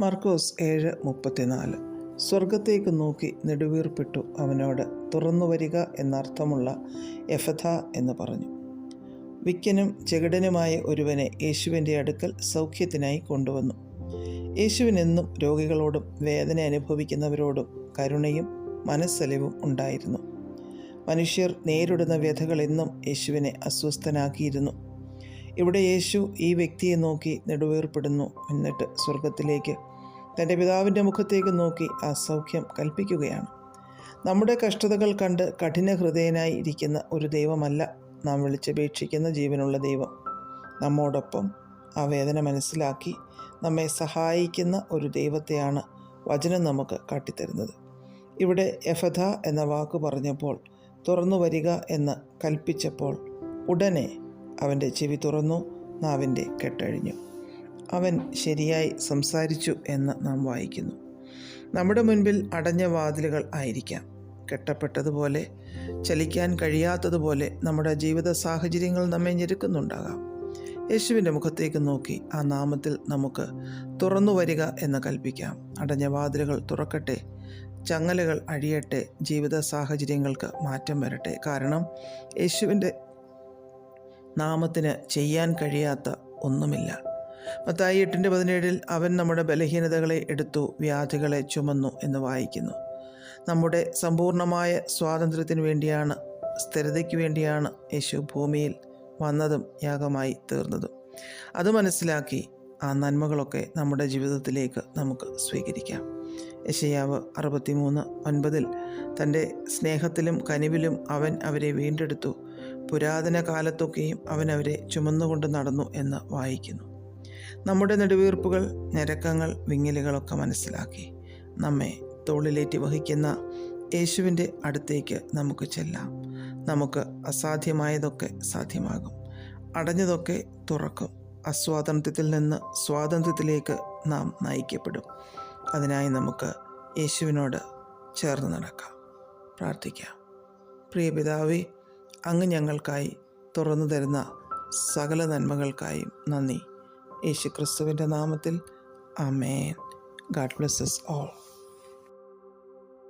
മർക്കോസ് ഏഴ് മുപ്പത്തിനാല്. സ്വർഗത്തേക്ക് നോക്കി നെടുവീർപ്പിട്ടു അവനോട് തുറന്നു വരിക എന്നർത്ഥമുള്ള എഫഥ എന്ന് പറഞ്ഞു. വിക്കനും ചെകിടനുമായ ഒരുവനെ യേശുവിന്റെ അടുക്കൽ സൗഖ്യത്തിനായി കൊണ്ടുവന്നു. യേശുവിനെന്നും രോഗികളോടും വേദന അനുഭവിക്കുന്നവരോടും കരുണയും മനസ്സലിവും ഉണ്ടായിരുന്നു. മനുഷ്യർ നേരിടുന്ന വ്യഥകളെന്നും യേശുവിനെ അസ്വസ്ഥനാക്കിയിരുന്നു. ഇവിടെ യേശു ഈ വ്യക്തിയെ നോക്കി നെടുവേർപ്പെടുന്നു. എന്നിട്ട് സ്വർഗത്തിലേക്ക് തന്റെ പിതാവിന്റെ മുഖത്തേക്ക് നോക്കി ആ സൗഖ്യം കൽപ്പിക്കുകയാണ്. നമ്മുടെ കഷ്ടതകൾ കണ്ട് കഠിന ഹൃദയനായി ഇരിക്കുന്ന ഒരു ദൈവമല്ല നാം വിളിച്ചപേക്ഷിക്കുന്ന ജീവനുള്ള ദൈവം. നമ്മോടൊപ്പം ആ വേദന മനസ്സിലാക്കി നമ്മെ സഹായിക്കുന്ന ഒരു ദൈവത്തെയാണ് വചനം നമുക്ക് കാട്ടിത്തരുന്നത്. ഇവിടെ എഫഥ എന്ന വാക്ക് പറഞ്ഞപ്പോൾ തുറന്നു വരിക എന്ന് കൽപ്പിച്ചപ്പോൾ ഉടനെ അവന്റെ ചെവി തുറന്നു നാവിന്റെ കെട്ടഴിഞ്ഞു. അവൻ ശരിയായി സംസാരിച്ചു എന്ന് നാം വായിക്കുന്നു. നമ്മുടെ മുൻപിൽ അടഞ്ഞ വാതിലുകൾ ആയിരിക്കാം. കെട്ടപ്പെട്ടതുപോലെ ചലിക്കാൻ കഴിയാത്തതുപോലെ നമ്മുടെ ജീവിത സാഹചര്യങ്ങൾ നമ്മെ ഞെരുക്കുന്നുണ്ടാകാം. യേശുവിന്റെ മുഖത്തേക്ക് നോക്കി ആ നാമത്തിൽ നമുക്ക് തുറന്നു വരിക എന്ന് കൽപ്പിക്കാം. അടഞ്ഞ വാതിലുകൾ തുറക്കട്ടെ ചങ്ങലകൾ അഴിയട്ടെ ജീവിത സാഹചര്യങ്ങൾക്ക് മാറ്റം വരട്ടെ. കാരണം യേശുവിന്റെ നാമത്തിന് ചെയ്യാൻ കഴിയാത്ത ഒന്നുമില്ല. മത്തായി എട്ടിന്റെ പതിനേഴിൽ അവൻ നമ്മുടെ ബലഹീനതകളെ എടുത്തു വ്യാധികളെ ചുമന്നു എന്ന് വായിക്കുന്നു. നമ്മുടെ സമ്പൂർണമായ സ്വാതന്ത്ര്യത്തിന് വേണ്ടിയാണ് സ്ഥിരതയ്ക്ക് വേണ്ടിയാണ് യേശു ഭൂമിയിൽ വന്നതും യാഗമായി തീർന്നതും. അത് മനസ്സിലാക്കി ആ നന്മകളൊക്കെ നമ്മുടെ ജീവിതത്തിലേക്ക് നമുക്ക് സ്വീകരിക്കാം. യശയാവ് അറുപത്തിമൂന്ന് ഒൻപതിൽ തന്റെ സ്നേഹത്തിലും കനിവിലും അവൻ അവരെ വീണ്ടെടുത്തു. പുരാതന കാലത്തൊക്കെയും അവനവരെ ചുമന്നുകൊണ്ട് നടന്നു എന്ന് വായിക്കുന്നു. നമ്മുടെ നെടുവീർപ്പുകൾ ഞരക്കങ്ങൾ വിങ്ങലുകളൊക്കെ മനസ്സിലാക്കി. നമ്മെ തോളിലേറ്റി വഹിക്കുന്ന യേശുവിന്റെ അടുത്തേക്ക് നമുക്ക് ചെല്ലാം. നമുക്ക് അസാധ്യമായതൊക്കെ സാധ്യമാകും. അടഞ്ഞതൊക്കെ തുറക്കും. അസ്വാതന്ത്ര്യത്തിൽ നിന്ന് സ്വാതന്ത്ര്യത്തിലേക്ക് നാം നയിക്കപ്പെടും. അതിനായി നമുക്ക് യേശുവിനോട് ചേർന്ന് നടക്കാം. പ്രാർത്ഥിക്കാം. പ്രിയ പിതാവേ അങ്ങ് ഞങ്ങൾക്കായി തുറന്നു തരുന്ന സകല നന്മകൾക്കായും നന്ദി. യേശു ക്രിസ്തുവിന്റെ നാമത്തിൽ അമേൻ ഗാഡ് ബ്ലെസ്സസ് ഓൾ.